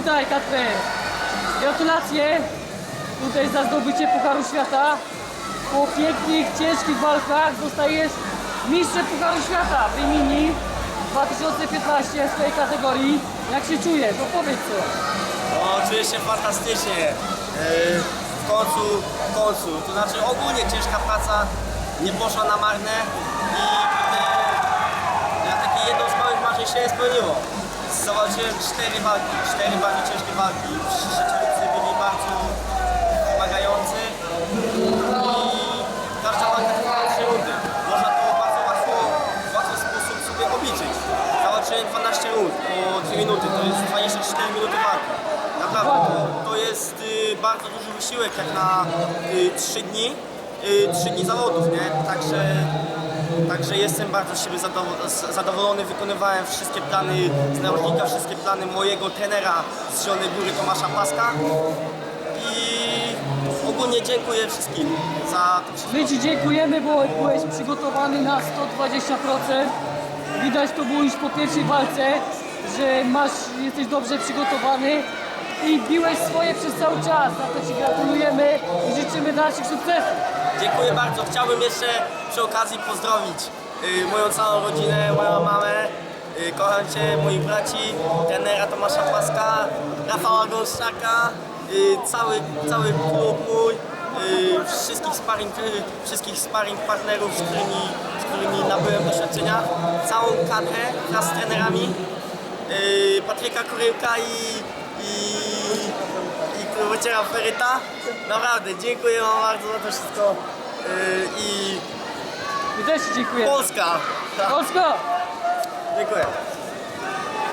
witaj Kacper. Gratulacje tutaj za zdobycie Pucharu Świata. Po pięknych, ciężkich walkach zostajesz mistrzem Pucharu Świata w Rimini 2015 w tej kategorii. Jak się czujesz? Opowiedz coś. No, czuję się fantastycznie. Yy, W końcu, w końcu. To znaczy ogólnie ciężka praca nie poszła na marne i kurde, ja jedno z małych marzeń się spełniło. Zawalczyłem cztery walki, cztery bardzo ciężkie walki. Przeciwnicy byli bardzo wymagający i każda walka trwała trzy rundy. Można to bardzo łatwo, w łatwy sposób sobie obliczyć. Zawalczyłem 12 rund po 2 minuty, to jest 24 minuty walki. Naprawdę, to, to jest y, bardzo duży wysiłek jak na y, 3 dni, y, 3 dni zawodów, nie? Także, także jestem bardzo z siebie zadowolony, wykonywałem wszystkie plany z wszystkie plany mojego trenera z Zielonej Góry Tomasza Paska i ogólnie dziękuję wszystkim za to wszystko. My Ci dziękujemy, bo byłeś przygotowany na 120%. Widać to było już po pierwszej walce, że masz, jesteś dobrze przygotowany i biłeś swoje przez cały czas. Za to Ci gratulujemy i życzymy dalszych sukcesów. Dziękuję bardzo. Chciałbym jeszcze przy okazji pozdrowić y, moją całą rodzinę, moją mamę. Y, kocham Cię, moich braci, trenera Tomasza Paska, Rafała Gąszczaka, y, cały, cały klub mój, y, wszystkich sparring, y, wszystkich sparring partnerów, z którymi, z którymi nabyłem doświadczenia, całą kadrę wraz z trenerami, Patryka Kuryłka i, i, i Klubociera Feryta. Naprawdę, dziękuję Wam bardzo za to wszystko y, i My też Ci dziękujemy. Polska! Polsko! Dziękuję.